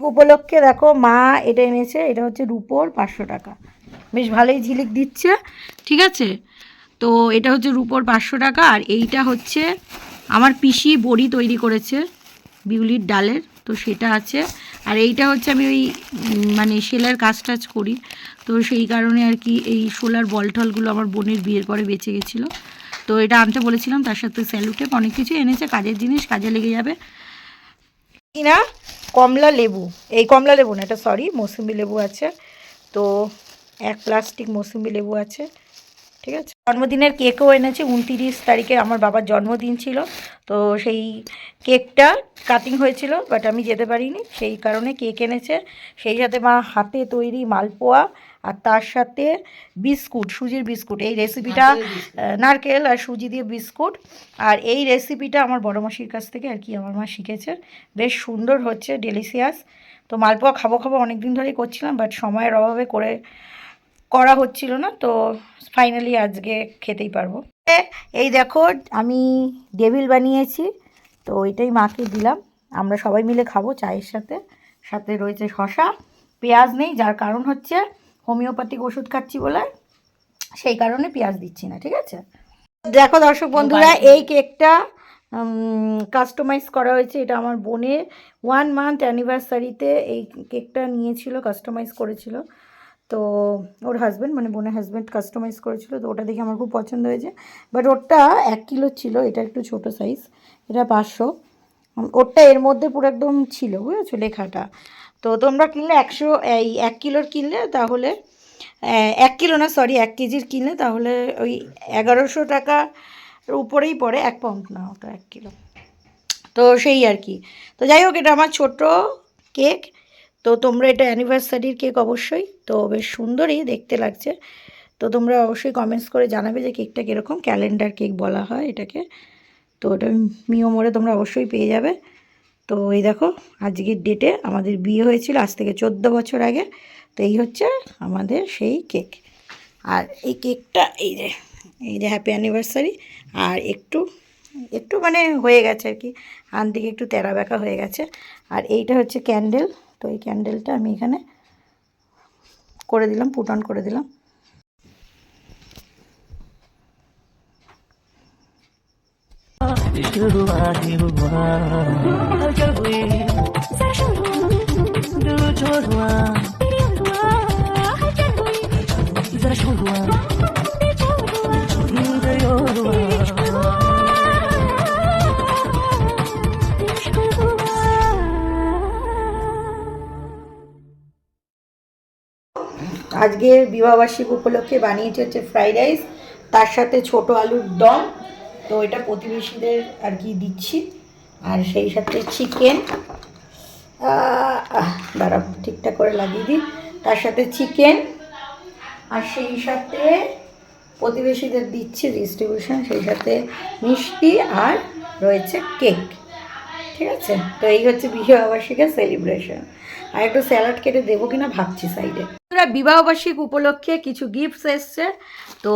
উপলক্ষে দেখো মা এটা এনেছে, এটা হচ্ছে রুপোর পাঁচশো টাকা। বেশ ভালোই ঝিলিক দিচ্ছে, ঠিক আছে? তো এটা হচ্ছে রুপোর পাঁচশো টাকা, আর এইটা হচ্ছে আমার পিসি বড়ি তৈরি করেছে, বিউলির ডালের, তো সেটা আছে। আর এইটা হচ্ছে আমি ওই মানে সেলার কাজ টাজ করি, তো সেই কারণে আর কি এই সোলার বল টলগুলো আমার বোনের বিয়ের পরে বেঁচে গেছিল। তো এটা আনতে বলেছিলাম, তার সাথে স্যালুটেপ অনেক কিছু এনেছে, কাজের জিনিস, কাজে লেগে যাবে। না, কমলা লেবু। এই কমলা লেবু না, এটা সরি মৌসুমি লেবু আছে। তো এক প্লাস্টিক মৌসুমি লেবু আছে, ঠিক আছে? জন্মদিনের কেকও এনেছে, উনতিরিশ তারিখে আমার বাবার জন্মদিন ছিল। তো সেই কেকটা কাটিং হয়েছিল বাট আমি যেতে পারিনি। সেই কারণে কেক এনেছে। সেই সাথে মা হাতে তৈরি মালপোয়া আর তার সাথে বিস্কুট সুজির বিস্কুট। এই রেসিপিটা নারকেল আর সুজি দিয়ে বিস্কুট। আর এই রেসিপিটা আমার বড় মাসির কাছ থেকে আর কি আমার মা শিখেছে। বেশ সুন্দর হচ্ছে ডেলিসিয়াস তো মালপোয়া খাব খাব অনেক দিন ধরেই করছিলাম বাট সময়ের অভাবে করে করা হচ্ছিল না তো ফাইনালি আজকে খেতেই পারব। এই দেখো আমি ডেভিল বানিয়েছি তো এটাই মাকে দিলাম। আমরা সবাই মিলে খাব চায়ের সাথে। সাথে রয়েছে শশা পেঁয়াজ নেই যার কারণ হচ্ছে হোমিওপ্যাথিক ওষুধ খাচ্ছি বলে সেই কারণে পেঁয়াজ দিচ্ছি না ঠিক আছে? দেখো দর্শক বন্ধুরা এই কেকটা কাস্টমাইজ করা হয়েছে এটা আমার বোনের ওয়ান মান্থ অ্যানিভার্সারিতে এই কেকটা নিয়েছিল কাস্টমাইজ করেছিল। তো ওর হাজব্যান্ড মানে বোনের হাজব্যান্ড কাস্টমাইজ করেছিল তো ওটা দেখে আমার খুব পছন্দ হয়েছে। বাট ওরটা এক কিলো ছিল এটা একটু ছোট সাইজ এটা পাঁচশো। ওরটা এর মধ্যে পুরো একদম ছিল বুঝেছ লেখাটা। তো তোমরা কিনলে একশো, এই এক কিলোর কিনলে তাহলে এক কিলো না সরি এক কেজির কিনলে তাহলে ওই এগারোশো টাকার উপরেই পড়ে এক পাউন্ড না ওটা এক কিলো। তো সেই আর কি। তো যাই হোক, এটা আমার ছোট কেক। তো তোমরা এটা অ্যানিভার্সারির কেক অবশ্যই। তো বেশ সুন্দরই দেখতে লাগছে। তো তোমরা অবশ্যই কমেন্টস করে জানাবে যে কেকটা কীরকম ক্যালেন্ডার কেক বলা হয় এটাকে। তো ওটা মিও মোড়ে তোমরা অবশ্যই পেয়ে যাবে। তো এই দেখো, আজকের ডেটে আমাদের বিয়ে হয়েছিল আজ থেকে চোদ্দ বছর আগে। তো এই হচ্ছে আমাদের সেই কেক আর এই কেকটা এই যে এই যে হ্যাপি অ্যানিভার্সারি আর একটু একটু মানে হয়ে গেছে আর কি। আন দিকে একটু তেরা বেঁকা হয়ে গেছে। আর এইটা হচ্ছে ক্যান্ডেল তো এই ক্যান্ডেলটা আমি এখানে করে দিলাম পুট অন করে দিলাম। আজকে বিবাহ বার্ষিক আজকে বিবাহবার্ষিক উপলক্ষে বানিয়েছে হচ্ছে ফ্রাইড রাইস তার সাথে ছোট আলুর দম তো এটা প্রতিবেশীদের আর কি দিচ্ছি। আর সেই সাথে চিকেন দাঁড়া ঠিকঠাক করে লাগিয়ে দিই। তার সাথে চিকেন আর সেই সাথে প্রতিবেশীদের দিচ্ছি ডিস্ট্রিবিউশন সেই সাথে মিষ্টি আর রয়েছে কেক ঠিক আছে? তো এই হচ্ছে বিবাহবার্ষিকের সেলিব্রেশন আর একটু স্যালাড কেটে দেবো কিনা ভাবছি সাইডে বিবাহবার্ষিক উপলক্ষে কিছু গিফটস এসছে। তো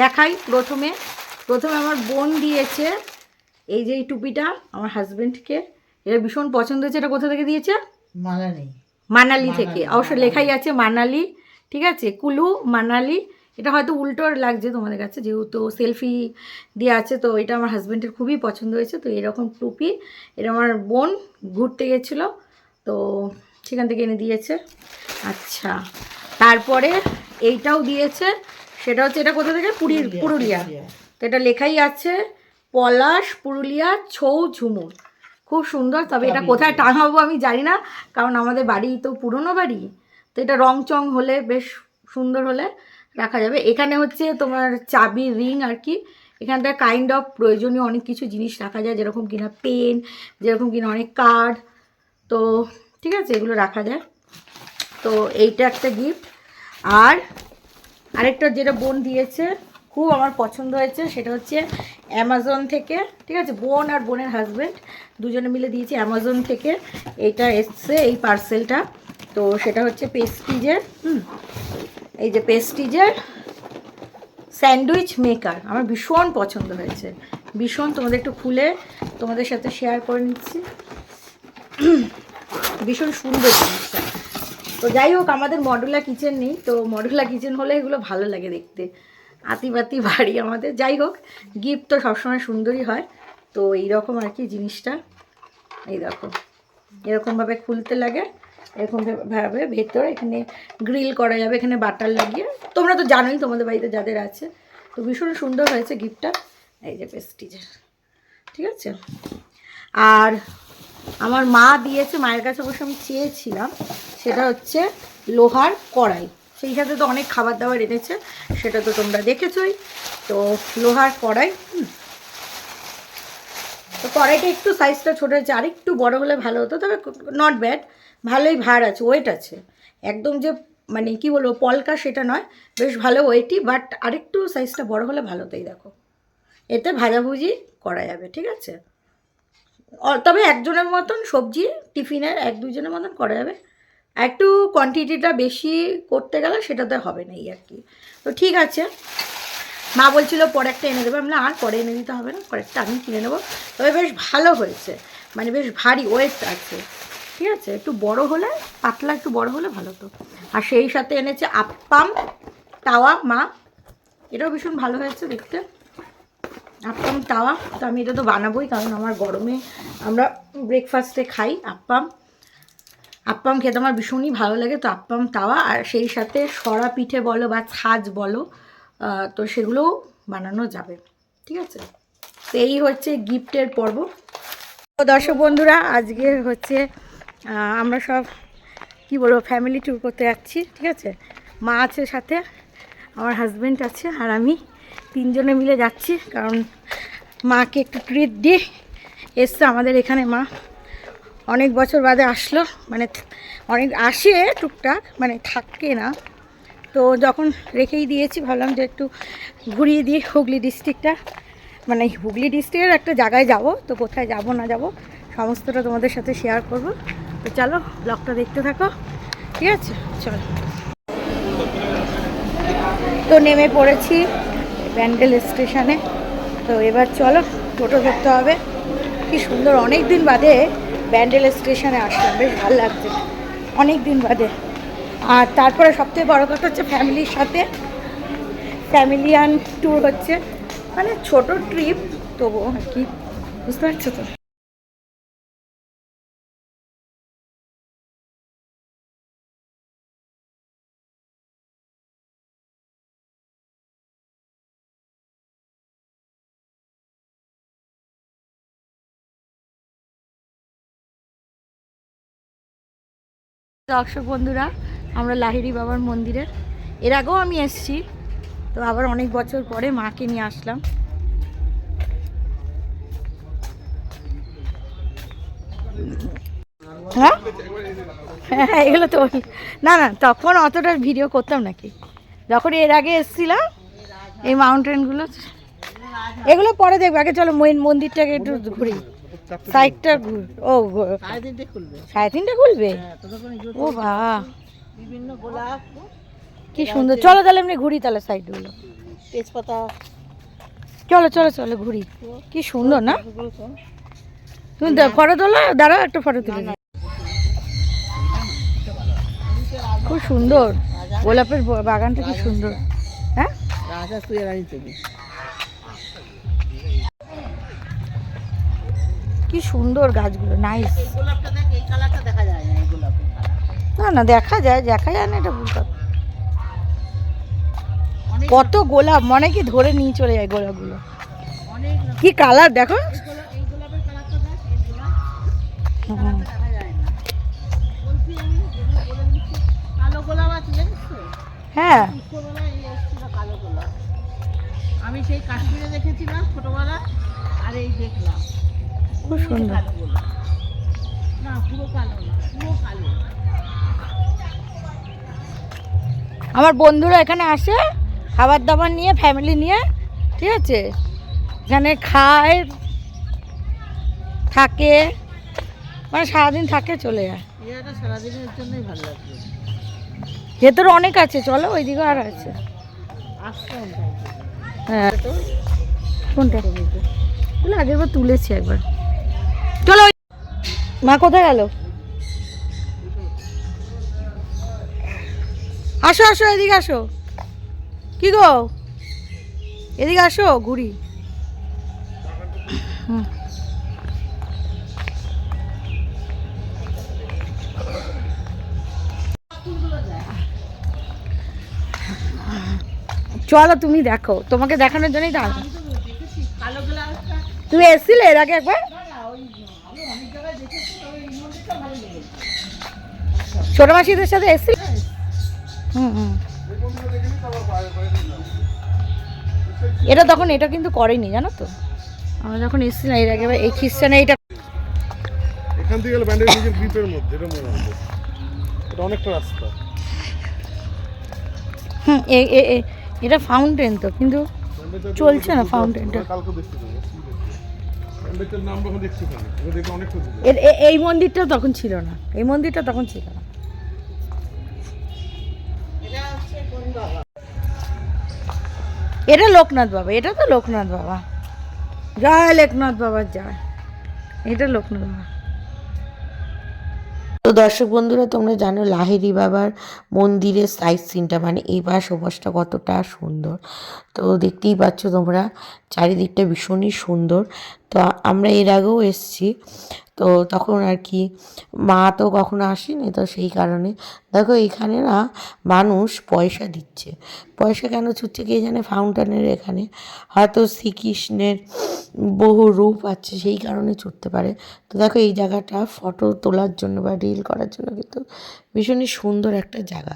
দেখাই প্রথমে। প্রথমে আমার বোন দিয়েছে এই যে এই টুপিটা আমার হাজবেন্ডকে। এটা ভীষণ পছন্দ হয়েছে। এটা কোথা থেকে দিয়েছে? মানালি। মানালি থেকে। অবশ্য লেখাই আছে মানালি ঠিক আছে? কুলু মানালি। এটা হয়তো উল্টো লাগছে তোমাদের কাছে যেহেতু সেলফি দিয়ে আছে তো এটা আমার হাজব্যান্ডের খুবই পছন্দ হয়েছে। তো এরকম টুপি। এটা আমার বোন ঘুরতে গেছিল তো সেখান থেকে এনে দিয়েছে। আচ্ছা তারপরে এইটাও দিয়েছে। সেটা হচ্ছে এটা কোথা থেকে? পুরীর পুরুলিয়া। তো এটা লেখাই আছে পলাশ পুরুলিয়া ছৌ ঝুমুর। খুব সুন্দর তবে এটা কোথায় টাঙাবো আমি জানি না কারণ আমাদের বাড়ি তো পুরনো বাড়ি তো এটা রং চং হলে বেশ সুন্দর হলে রাখা যাবে। এখানে হচ্ছে তোমার চাবি রিং আর কি এখানটা কাইন্ড অফ প্রয়োজনীয় অনেক কিছু জিনিস রাখা যায় যেরকম কিনা পেন যেরকম কিনা অনেক কার্ড তো ঠিক আছে এগুলো রাখা যায়। তো এইটা একটা গিফট আর আরেকটা যেটা বোন দিয়েছে খুব আমার পছন্দ হয়েছে, সেটা হচ্ছে অ্যামাজন থেকে, ঠিক আছে? বোন আর বোনের হাজব্যান্ড দুজনে মিলে দিয়েছি অ্যামাজন থেকে। এটা এসছে, এই পার্সেলটা তো সেটা হচ্ছে পেস্টিজের হুম? এই যে পেস্টিজের স্যান্ডউইচ মেকার আমার ভীষণ পছন্দ হয়েছে। ভীষণ, তোমাদের একটু খুলে তোমাদের সাথে শেয়ার করে নিচ্ছি। ভীষণ সুন্দর জিনিসটা। তো যাই হোক, আমাদের মডুলা কিচেন নেই, তো মডুলা কিচেন হলে এগুলো ভালো লাগে দেখতে। আতিবাতি বাড়ি আমাদের। যাই হোক গিফট তো সবসময় সুন্দরই হয়। তো এইরকম আর কি জিনিসটা। এই দেখো, এরকমভাবে খুলতে লাগে এরকম ভাবে ভেতর এখানে গ্রিল করা যাবে, এখানে বাটার লাগিয়ে। তোমরা তো জানোই, তোমাদের বাড়িতে যাদের আছে। তো ভীষণ সুন্দর হয়েছে গিফটটা এই যে পেস্টিজের ঠিক আছে? আর আমার মা দিয়েছে, মায়ের কাছে অবশ্য আমি চেয়েছিলাম। সেটা হচ্ছে লোহার কড়াই। সেই সাথে তো অনেক খাবার দাবার এনেছে, সেটা তো তোমরা দেখেছোই। তো লোহার কড়াই তো কড়াইটা একটু সাইজটা ছোটো হয়েছে, আর একটু বড় হলে ভালো হতো, তবে নট ব্যাড ভালোই ভার আছে ওয়েট আছে। একদম যে মানে কি বলব, পলকা সেটা নয়, বেশ ভালো ওয়েটই বাট আরেকটু সাইজটা বড় হলে ভালো তাই দেখো। এতে ভাজাভুজি করা যাবে, ঠিক আছে? তবে একজনের মতন সবজি টিফিনের, এক দুজনের মতন করা যাবে। একটু কোয়ান্টিটিটা বেশি করতে গেলে সেটাতে হবে না এই আর কি। তো ঠিক আছে। মা বলছিল পরে একটা এনে দেবো। আমি বললাম, আর পরে এনে দিতে হবে না পরেরটা আমি কিনে নেব। তবে বেশ ভালো হয়েছে। মানে বেশ ভারী ওয়েট আছে। ঠিক আছে? একটু বড় হলে পাতলা একটু বড় হলে ভালো তো। আর সেই সাথে এনেছে আপ্পাম তাওয়া মা। এটাও ভীষণ ভালো হয়েছে দেখতে। আপ্পাম তাওয়া তো আমি এটা তো বানাবোই কারণ আমার গরমে আমরা ব্রেকফাস্টে খাই আপ্পাম আপ্পাম খেতে আমার ভীষণই ভালো লাগে, তো আপ্পাম তাওয়া আর সেই সাথে সরা পিঠে বলো বা ছাজ বলো তো সেগুলোও বানানো যাবে, ঠিক আছে? তো এই হচ্ছে গিফটের পর্ব। তো দর্শক বন্ধুরা, আজকে হচ্ছে আমরা সব, কি বলব ফ্যামিলি ট্যুর করতে যাচ্ছি, ঠিক আছে? মা আছে সাথে, আমার হাজব্যান্ড আছে আর আমি তিনজনে মিলে যাচ্ছি, কারণ মাকে একটু ট্রিট দিই এসছে আমাদের এখানে মা। অনেক বছর বাদে আসলো মানে অনেক আসে টুকটাক মানে থাকে না। তো যখন রেখেই দিয়েছি, ভাবলাম যে একটু ঘুরিয়ে দিই হুগলি ডিস্ট্রিক্টটা মানে হুগলি ডিস্ট্রিক্টের একটা জায়গায় যাব, তো কোথায় যাব, না যাব, সমস্তটা তোমাদের সাথে শেয়ার করব। তো চলো ব্লগটা দেখতে থাকো। ঠিক আছে? চলো। তো নেমে পড়েছি ব্যান্ডেল স্টেশনে। তো এবার চলো, টোটো ধরতে হবে। কি সুন্দর অনেক দিন বাদে ব্যান্ডেল স্টেশনে আসলাম, বেশ ভালো লাগছে। অনেক দিন বাদে। আর তারপরে সবথেকে বড় কথা হচ্ছে ফ্যামিলির সাথে। ফ্যামিলিয়ান ট্যুর হচ্ছে। মানে ছোট ট্রিপ, তবুও আর কি। বুঝতে পারছ তো? দর্শক বন্ধুরা, আমরা লাহিড়ি বাবার মন্দিরে এর আগেও আমি এসেছি, তো আবার অনেক বছর পরে মাকে নিয়ে আসলাম। হ্যাঁ? হ্যাঁ এগুলো তো না না, তখন অতটা ভিডিও করতাম নাকি? যখন এর আগে এসেছিলাম, এই মাউন্টেনগুলো এগুলো পরে দেখব। আগে চলো মেন মন্দিরটাকে একটু ঘুরি। সাইডটা ঘুর ও সাড়ে তিনটে খুলবে। ও বাবা। কি সুন্দর। চলো তাহলে এমনি ঘুরি তাহলে সাইডগুলো। তেজপাতা। চলো চলো চলো ঘুরি। কি সুন্দর না? তুমি ফটো তোলো দাঁড়াও একটা ফটো তুলে। খুব সুন্দর। গোলাপের বাগানটা কি সুন্দর। হ্যাঁ? রাজা তুই রানী কি সুন্দর গাছগুলো নাইস না না, দেখা যায় দেখা যায় না, এটা কথা। কত গোলাপ, মনে কি ধরে নিয়ে চলে যায় গোলাপগুলো। কি কালার দেখো। হ্যাঁ। আমি সেই কাশ্মীরে দেখেছিলাম ছোটবেলা আর এই দেখলাম। খুব সুন্দর। কালো গোলাপ না পুরো কালো না পুরো কালো আমার বন্ধুরা এখানে আসে খাবার দাবার নিয়ে ফ্যামিলি নিয়ে ঠিক আছে? এখানে খায় থাকে মানে সারাদিন থাকে চলে যায়। এটা সারাদিনের জন্যই ভালো লাগবে ভেতরে অনেক আছে চলো ওই ওইদিকে আর আছে। হ্যাঁ। কোনটা? আগের বার তুলেছি একবার। মা কোথায় গেল? আসো আসো, এদিকে আসো। কি গো? এদিকে আসো, ঘুরি। চলো, তুমি দেখো। তোমাকে দেখানোর জন্যই দাঁড়ো তুমি এসেছিলে এর আগে একবার? ছোট মাসিদের সাথে এসছিলে হুম হুম। এটা তখন এটা কিন্তু করেনি জানো তো? আমরা যখন এসেছিলাম এর আগে এই খ্রিস্টানে এটা এখান থেকে গেলে ব্যান্ডেজ নিজের গ্রিপের মধ্যে এটা মনে হবে এটা অনেকটা রাস্তা। হুম এ- এ- এটা ফাউন্টেন তো কিন্তু চলছে না fountain-টা। কালকে দেখতে পাবো এই মন্দিরটা তখন ছিল না এই মন্দিরটা তখন ছিল না। এটা লোকনাথ বাবা, এটা তো লোকনাথ বাবা। যায় লোকনাথ বাবার যায় এটা লোকনাথ বাবা। তো দর্শক বন্ধুরা, তোমরা জানো লাহেরি বাবার মন্দিরের সাইড সিনটা মানে এই পাশটা কতটা সুন্দর। তো দেখতেই পাচ্ছ তোমরা চারিদিকটা ভীষণই সুন্দর। তো আমরা এর আগেও এসেছি। তো তখন আর কি, মা তো কখনো আসেনি তো সেই কারণে। দেখো এখানে না মানুষ পয়সা দিচ্ছে। পয়সা কেন ছুটছে কে জানে ফাউন্টেনের এখানে। হয়তো শ্রীকৃষ্ণের বহু রূপ আছে সেই কারণে ছুটতে পারে। তো দেখো এই জায়গাটা ফটো তোলার জন্য বা রিল করার জন্য কিন্তু ভীষণই সুন্দর একটা জায়গা।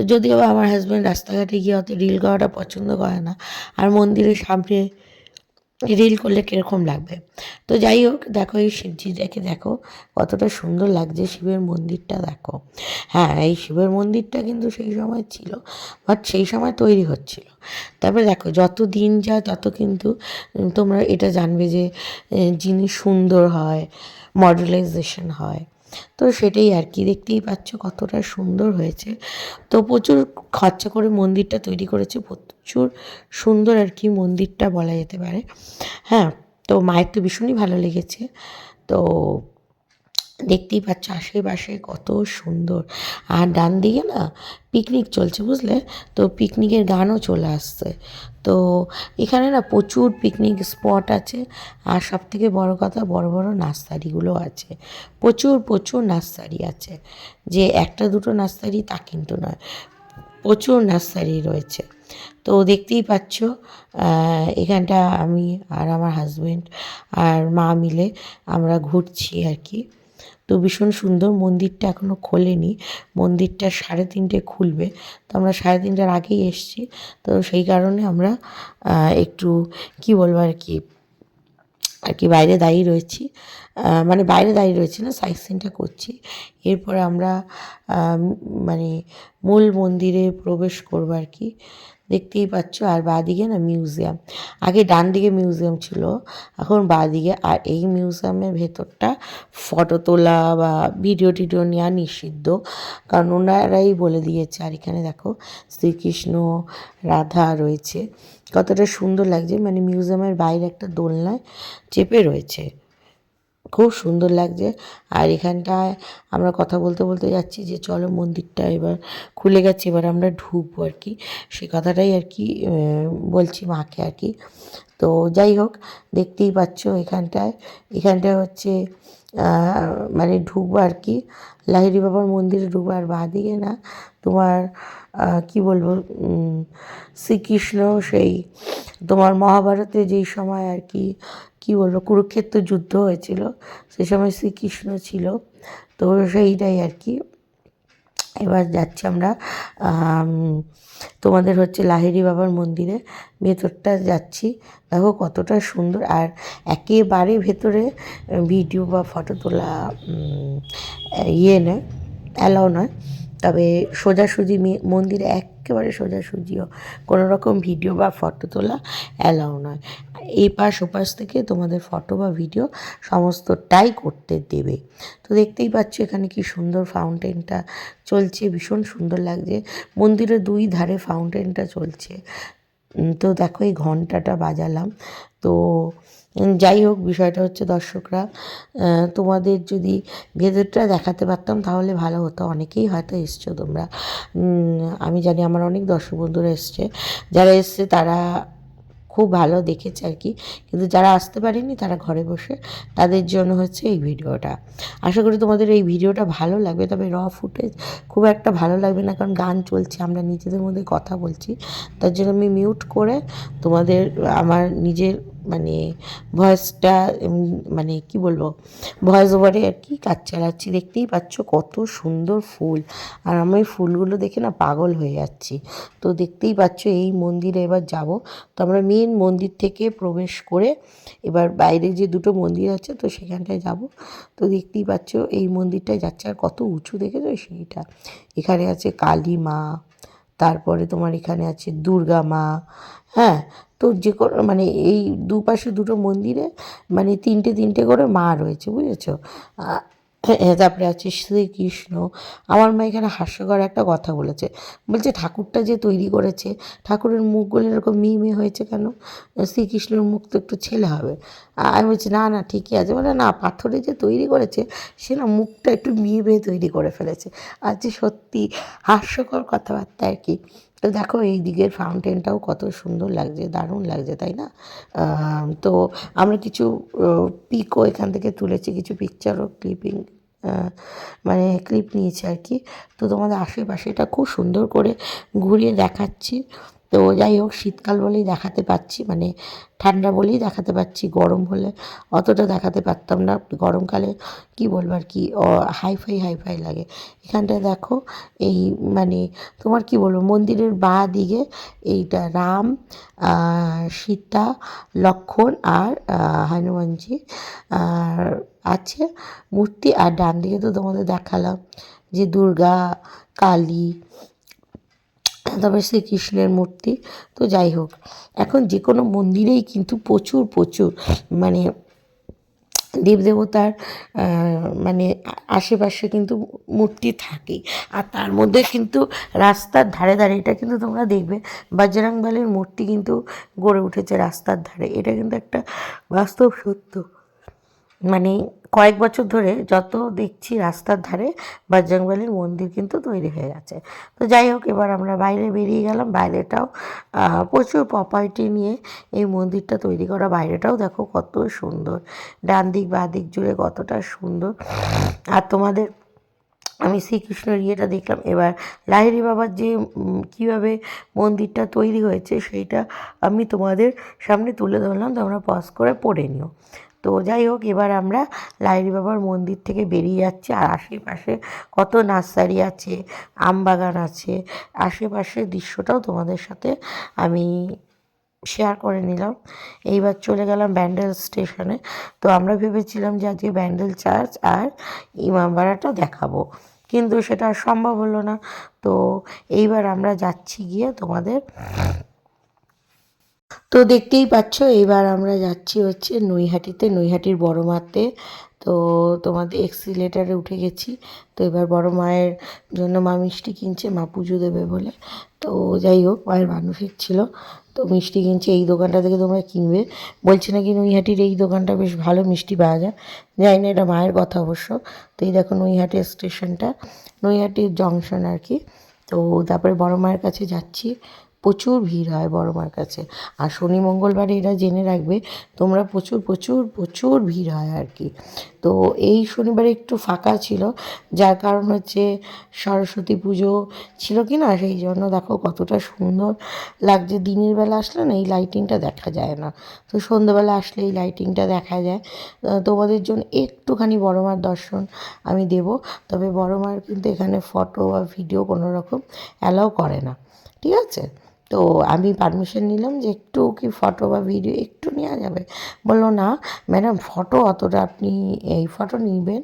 তো যদিও আমার হাজব্যান্ড রাস্তাঘাটে গিয়ে অত রিল করাটা পছন্দ করে না, আর মন্দিরের সামনে রিল করলে কীরকম লাগবে? তো যাই হোক, দেখো এই শিবজিটাকে দেখো, কতটা সুন্দর লাগছে শিবের মন্দিরটা, দেখো। হ্যাঁ এই শিবের মন্দিরটা কিন্তু সেই সময় ছিল বাট সেই সময় তৈরি হচ্ছিল। তারপরে দেখো, যত দিন যায়, তত কিন্তু তোমরা এটা জানবে যে জিনিস সুন্দর হয় মডেলাইজেশন হয় তো সেটাই আর কি, দেখতেই পাচ্ছ কতটা সুন্দর হয়েছে। তো প্রচুর খরচা করে মন্দিরটা তৈরি করেছে, প্রচুর সুন্দর আর কি মন্দিরটা বলা যেতে পারে। হ্যাঁ তো মায়ের তো ভীষণই ভালো লেগেছে। তো দেখতেই পাচ্ছ আশেপাশে কত সুন্দর। আর ডান দিকে না পিকনিক চলছে, বুঝলে? তো পিকনিকের গানও চলে আসছে। তো এখানে না প্রচুর পিকনিক স্পট আছে। আর সব থেকে বড় কথা, বড় বড় নার্সারিগুলো আছে। প্রচুর প্রচুর নার্সারি আছে। যে একটা দুটো নার্সারি তা কিন্তু নয়, প্রচুর নার্সারি রয়েছে। তো দেখতেই পাচ্ছ এখানটা আমি আর আমার হাজব্যান্ড আর মা মিলে আমরা ঘুরছি আর কি। তো ভীষণ সুন্দর মন্দিরটা এখনও খোলেনি। মন্দিরটা সাড়ে তিনটে খুলবে। তো আমরা সাড়ে তিনটার আগেই এসেছি। তো সেই কারণে আমরা একটু কি বলব আর কি আর কি বাইরে দাঁড়িয়ে রয়েছি। মানে বাইরে দাঁড়িয়ে রয়েছি না সাইট সিনটা করছি। এরপরে আমরা মানে মূল মন্দিরে প্রবেশ করব আর কি। দেখতেই পাচ্ছ, আর বাঁদিকে না মিউজিয়াম আগে ডান দিকে মিউজিয়াম ছিল, এখন বাঁদিকে। আর এই মিউজিয়ামের ভেতরটা ফটো তোলা বা ভিডিও টিডিও নেওয়া নিষিদ্ধ। কারণ ওনারাই বলে দিয়েছে, আর এখানে দেখো শ্রীকৃষ্ণ, রাধা রয়েছে। কতটা সুন্দর লাগছে মানে মিউজিয়ামের বাইরে একটা দোলনায় চেপে রয়েছে। খুব সুন্দর লাগছে। আর এখানটায় আমরা কথা বলতে বলতে যাচ্ছি যে চলো মন্দিরটা এবার খুলে গেছে, এবার আমরা ঢুকবো আর কি। সে কথাটাই আর কি বলছি মাকে আর কি। তো যাই হোক, দেখতেই পাচ্ছ এখানটায়। এখানটায় হচ্ছে মানে ঢুকবো আর কি। লাহিড়ি বাবার মন্দিরে ঢুকবো। আর বাঁদিকে না তোমার কি বলব শ্রীকৃষ্ণ সেই তোমার মহাভারতে যেই সময় আর কি কি বলব, কুরুক্ষেত্র যুদ্ধ হয়েছিল। সে সময় শ্রীকৃষ্ণ ছিল। তো সেইটাই আর কি। এবার যাচ্ছি আমরা তোমাদের হচ্ছে লাহিড়ি বাবার মন্দিরে। ভেতরটা যাচ্ছি। দেখো কতটা সুন্দর। আর একেবারে ভেতরে ভিডিও বা ফটো তোলা ইয়ে নয়, অ্যালাও নয়। তবে সোজাসুজি মন্দিরে একেবারে সোজাসুজিও। কোনো রকম ভিডিও বা ফটো তোলা অ্যালাউ নয়। এই পাশ ওপাশ থেকে তোমাদের ফটো বা ভিডিও সমস্তটাই করতে দেবে। তো দেখতেই পাচ্ছ এখানে কি সুন্দর ফাউন্টেনটা চলছে, ভীষণ সুন্দর লাগছে। মন্দিরের দুই ধারে ফাউন্টেনটা চলছে। তো দেখো এই ঘন্টাটা বাজালাম। তো যাই হোক, বিষয়টা হচ্ছে দর্শকরা তোমাদের যদি ভেতরটা দেখাতে পারতাম তাহলে ভালো হতো। অনেকেই হয়তো এসছো তোমরা। আমি জানি আমার অনেক দর্শক বন্ধুরা এসছে। যারা এসছে তারা খুব ভালো দেখেছে আর কি। কিন্তু যারা আসতে পারেনি তারা ঘরে বসে তাদের জন্য হচ্ছে এই ভিডিওটা। আশা করি তোমাদের এই ভিডিওটা ভালো লাগবে। তবে র ফুটেজ খুব একটা ভালো লাগবে না, কারণ গান চলছে, আমরা নিজেদের মধ্যে কথা বলছি। তার জন্য আমি মিউট করে তোমাদের, আমার নিজের মানে ভয়েসটা মানে কি বলব, ভয়েস ওভারে আর কি কাজ চালাচ্ছি। দেখতেই পাচ্ছ কত সুন্দর ফুল। আর আমি ফুলগুলো দেখে না পাগল হয়ে যাচ্ছি। তো দেখতেই পাচ্ছ এই মন্দিরে এবার যাব। তো আমরা মেন মন্দির থেকে প্রবেশ করে এবার বাইরে যে দুটো মন্দির আছে, তো সেখানটায় যাব। তো দেখতেই পাচ্ছ এই মন্দিরটায় যাচ্ছে। আর কত উঁচু দেখেছ? সেইটা। এখানে আছে কালী মা তারপরে তোমার এখানে আছে দুর্গা মা হ্যাঁ? তো যে কোনো মানে এই দুপাশে দুটো মন্দিরে মানে তিনটে তিনটে করে মা রয়েছে, বুঝেছ? তারপরে আছে শ্রীকৃষ্ণ। আমার মা এখানে হাস্যকর একটা কথা বলেছে। বলছে, ঠাকুরটা যে তৈরি করেছে, ঠাকুরের মুখগুলো এরকম মিহি মিহি হয়েছে কেন? শ্রীকৃষ্ণের মুখ তো একটু ছেলে হবে। আমি বলছি, না না, ঠিকই আছে। বলে, না, পাথরে যে তৈরি করেছে, সে না মুখটা একটু মিহি মিহি তৈরি করে ফেলেছে। আর যে সত্যি হাস্যকর কথাবার্তা আর কি। তো দেখো, এই দিকের ফাউন্টেনটাও কত সুন্দর লাগছে, দারুণ লাগছে, তাই না? তো আমরা কিছু পিকও এখান থেকে তুলেছি, কিছু পিকচারও ক্লিপিং মানে ক্লিপ নিয়েছি আর কি। তো তোমাদের আশেপাশে এটা খুব সুন্দর করে ঘুরিয়ে দেখাচ্ছি। তো যাই হোক, শীতকাল বলেই দেখাতে পাচ্ছি মানে ঠান্ডা বলেই দেখাতে পাচ্ছি, গরম হলে অতটা দেখাতে পারতাম না। গরমকালে কি বলব আর কি হাইফাই হাইফাই লাগে। এখানটায় দেখো, এই মানে তোমার কি বলব, মন্দিরের বাঁ দিকে এইটা রাম সীতা, লক্ষণ আর হনুমানজি আর আছে মূর্তি, আর ডান দিকে তো তোমাদের দেখালাম যে দুর্গা, কালী তারপরে শ্রীকৃষ্ণের মূর্তি। তো যাই হোক, এখন যে কোনো মন্দিরেই কিন্তু প্রচুর প্রচুর মানে দেবদেবতার মানে আশেপাশে কিন্তু মূর্তি থাকেই আর তার মধ্যে কিন্তু রাস্তার ধারে ধারে, এটা কিন্তু তোমরা দেখবে, বজরংবলীর মূর্তি কিন্তু গড়ে উঠেছে রাস্তার ধারে। এটা কিন্তু একটা বাস্তব সত্য। মানে কয়েক বছর ধরে যত দেখছি রাস্তার ধারে বজরংবলীর মন্দির কিন্তু তৈরি হয়ে গেছে। তো যাই হোক, এবার আমরা বাইরে বেরিয়ে গেলাম। বাইরেটাও প্রচুর প্রপার্টি নিয়ে এই মন্দিরটা তৈরি করা। বাইরেটাও দেখো কত সুন্দর। ডান দিক বাঁ দিক জুড়ে কতটা সুন্দর। আর তোমাদের আমি শ্রীকৃষ্ণের ইয়েটা দেখলাম। এবার লাহিড়ি বাবার যে কীভাবে মন্দিরটা তৈরি হয়েছে সেইটা আমি তোমাদের সামনে তুলে ধরলাম, তোমরা পজ করে পড়ে নিও। তো যাই হোক, এবার আমরা লাহিড়ি বাবার মন্দির থেকে বেরিয়ে যাচ্ছি। আর আশেপাশে কত নার্সারি আছে, আম বাগান আছে আশেপাশের দৃশ্যটাও তোমাদের সাথে আমি শেয়ার করে নিলাম। এইবার চলে গেলাম ব্যান্ডেল স্টেশনে। তো আমরা ভেবেছিলাম যে আজকে ব্যান্ডেল চার্চ আর ইমামবাড়াটা দেখাবো। কিন্তু সেটা সম্ভব হলো না। তো এইবার আমরা যাচ্ছি গিয়ে তোমাদের। তো দেখতেই পাচ্ছ, এইবার আমরা যাচ্ছি হচ্ছে নৈহাটিতে, নৈহাটির বড় মাতে তো তোমাদের এক্সিলেটারে উঠে গেছি। তো এবার বড় মায়ের জন্য মা মিষ্টি কিনছে, মা পুজো দেবে বলে। তো যাই হোক, মায়ের মানুষের ছিল। তো মিষ্টি কিনছে, এই দোকানটা থেকে তোমরা কিনবে। বলছে নাকি নৈহাটির এই দোকানটা বেশ ভালো মিষ্টি পাওয়া যায়। জানি না, এটা মায়ের কথা অবশ্য। তো এই দেখো নৈহাটির স্টেশনটা নৈহাটির জংশন আর কি। তো তারপরে বড় মায়ের কাছে যাচ্ছি। প্রচুর ভিড় হয় বড় মার কাছে। আর শনি মঙ্গলবারে এরা জেনে রাখবে, তোমরা প্রচুর প্রচুর প্রচুর ভিড় হয় আর কি। তো এই শনিবারে একটু ফাঁকা ছিল, যার কারণ হচ্ছে সরস্বতী পুজো ছিল কি না সেই জন্য দেখো কতটা সুন্দর লাগছে। দিনের বেলা আসলে না এই লাইটিংটা দেখা যায় না। তো সন্ধ্যাবেলা আসলে এই লাইটিংটা দেখা যায়। তোমাদের জন্য একটুখানি বড় মার দর্শন আমি দেব, তবে বড় মার কিন্তু এখানে ফটো বা ভিডিও কোনো রকম অ্যালাউ করে না। ঠিক আছে? তো আমি পারমিশন নিলাম যে একটু কি ফটো বা ভিডিও একটু নেওয়া যাবে। বলল, না ম্যাডাম ফটো অতটা আপনি এই ফটো নেবেন,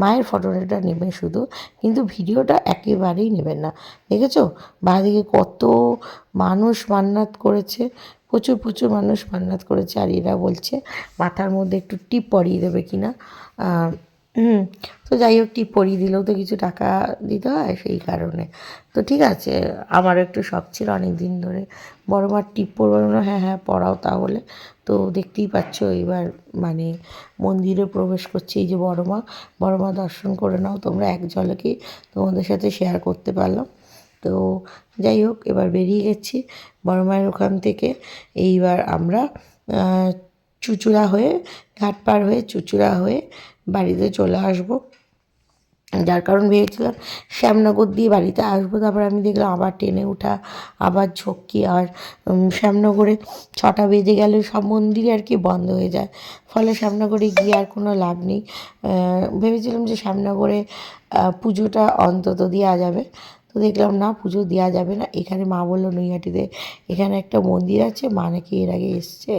মায়ের ফটোটা নেবেন শুধু, কিন্তু ভিডিওটা একেবারেই নেবেন না। দেখেছ? বাঁদিকে কত মানুষ মান্নাত করেছে, প্রচুর প্রচুর মানুষ মান্নাত করেছে, আর এরা বলছে, মাথার মধ্যে একটু টিপ পরিয়ে দেবে কিনা। হুম, তো যাই হোক, টিপ পরিয়ে দিলেও তো কিছু টাকা দিতে হয় সেই কারণে। তো ঠিক আছে আমার একটু শখ ছিল অনেক দিন ধরে। বড় মার টিপ পরবো না হ্যাঁ হ্যাঁ পড়াও তাহলে। তো দেখতেই পাচ্ছ এবার মানে মন্দিরে প্রবেশ করছি এই যে বড় মা। বড় মা দর্শন করে নাও, তোমরা এক ঝলকেই তোমাদের সাথে শেয়ার করতে পারলাম। তো যাই হোক, এবার বেরিয়ে গেছি বড় মায়ের ওখান থেকে। এইবার আমরা চুচুড়া হয়ে, ঘাট পার হয়ে চুচুড়া হয়ে বাড়িতে চলে আসব। যার কারণ ভেবেছিলাম শ্যামনগর দিয়ে বাড়িতে আসব। তারপর আমি দেখলাম আবার ট্রেনে ওঠা, আবার ঝক্কি, আর শ্যামনগরে ছটা বেজে গেলে সব মন্দির আর কি বন্ধ হয়ে যায়। ফলে শ্যামনগরে গিয়ে আর কোনো লাভ নেই। ভেবেছিলাম যে শ্যামনগরে পুজোটা অন্তত দেওয়া যাবে। তো দেখলাম, না, পুজো দেওয়া যাবে না। এখানে মা বলল, নৈহাটিতে এখানে একটা মন্দির আছে। মা নাকি এর আগে এসছে।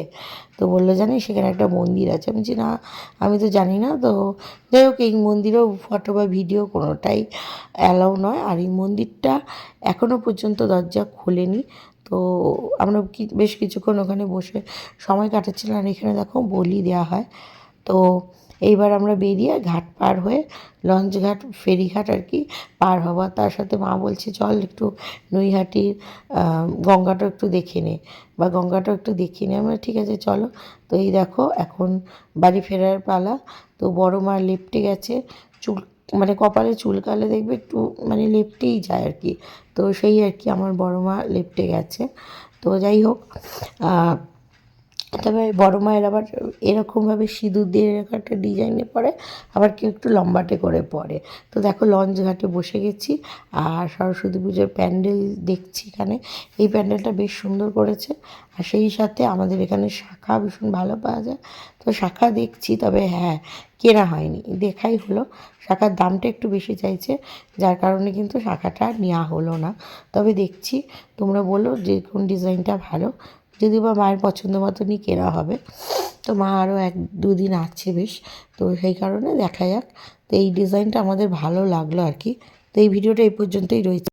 তো বলল জানি সেখানে একটা মন্দির আছে। আমি বলছি, না, আমি তো জানি না। তো যাই হোক, এই মন্দিরেও ফটো বা ভিডিও কোনোটাই অ্যালাউ নয়। আর এই মন্দিরটা এখনও পর্যন্ত দরজা খোলেনি। তো আমরা বেশ কিছুক্ষণ ওখানে বসে সময় কাটাচ্ছিলাম। আর এখানে দেখো, বলি দেওয়া হয়। তো এইবার আমরা বেরিয়ে ঘাট পার হয়ে লঞ্চ ঘাট ফেরিঘাট আর কি পার হওয়া তার সাথে মা বলছে, চল একটু নৈহাটির গঙ্গাটা একটু দেখে নে। বা গঙ্গাটা একটু দেখিয়ে নে। আমরা ঠিক আছে, চলো। তো এই দেখো, এখন বাড়ি ফেরার পালা। তো বড় মা লেপটে গেছে। চুল মানে কপালে চুলকালে দেখবে একটু মানে লেপটেই যায় আর কি। তো সেই আর কি আমার বড় মা লেপটে গেছে। তো যাই হোক তবে বড় মায়ের আবার এরকমভাবে সিঁদুর দিয়ে এরকম একটা ডিজাইনে পরে, আবার কেউ একটু লম্বাটে করে পরে। তো দেখো, লঞ্চ ঘাটে বসে গেছি আর সরস্বতী পুজোর প্যান্ডেল দেখছি এখানে। এই প্যান্ডেলটা বেশ সুন্দর করেছে আর সেই সাথে আমাদের এখানে শাখা ভীষণ ভালো পাওয়া যায়। তো শাখা দেখছি, তবে হ্যাঁ কেনা হয়নি। দেখাই হলো। শাখার দামটা একটু বেশি চাইছে, যার কারণে কিন্তু শাখাটা নেওয়া হলো না। তবে দেখছি, তোমরা বলো যে কোন ডিজাইনটা ভালো। যদি বা মায়ের পছন্দ মতনই কেনা হবে। তো মা আরও এক দুদিন আছে বেশ। তো সেই কারণে দেখা যাক। তো এই ডিজাইনটা আমাদের ভালো লাগল আর কি। তো এই ভিডিওটা এই পর্যন্তই রয়েছে।